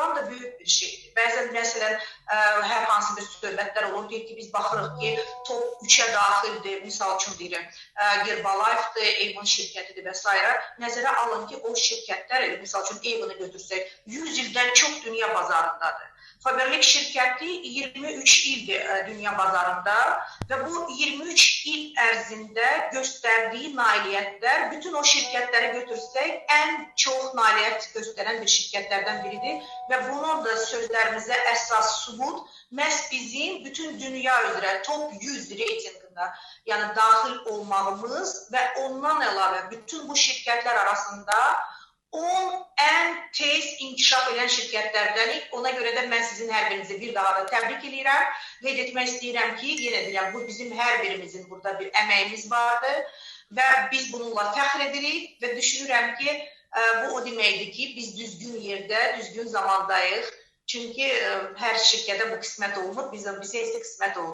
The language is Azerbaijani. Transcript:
doğrudan da böyük bir şeydir. Bəzən məsələn ə, hər hansı bir söhbətlər olur, deyir ki, biz baxırıq ki, top 3-ə daxildir, misal üçün deyirəm, ə, Herbalife-dır, Avon şirkətidir və s. Nəzərə alın ki, o şirkətlər, misal üçün Avon-u götürsək, 100 ildən çox dünya bazarındadır. Faberlic şirkəti 23 ildir ə, dünya bazarında və bu 23 il ərzində göstərdiyi nailiyyətlər bütün o şirkətləri götürsək ən çox nailiyyət göstərən bir şirkətlərdən biridir və bunun da sözlərimizə əsas sübut məhz bizim bütün dünya üzrə top 100 reytinqində yəni daxil olmağımız və ondan əlavə bütün bu şirkətlər arasında 10 ən tez inkişaf edən şirkətlərdənik. Ona görə də mən sizin hər birinizi bir daha da təbrik edirəm. Qeyd etmək istəyirəm ki, yenə deyirəm, bu bizim hər birimizin burada bir əməyimiz vardı və biz bununla fəxr edirik və düşünürəm ki, ə, bu o deməkdir ki, biz düzgün yerdə, düzgün zamandayıq. Çünki ə, hər şirkətə bu qismət olmur, bizə bizə isə qismət oldu.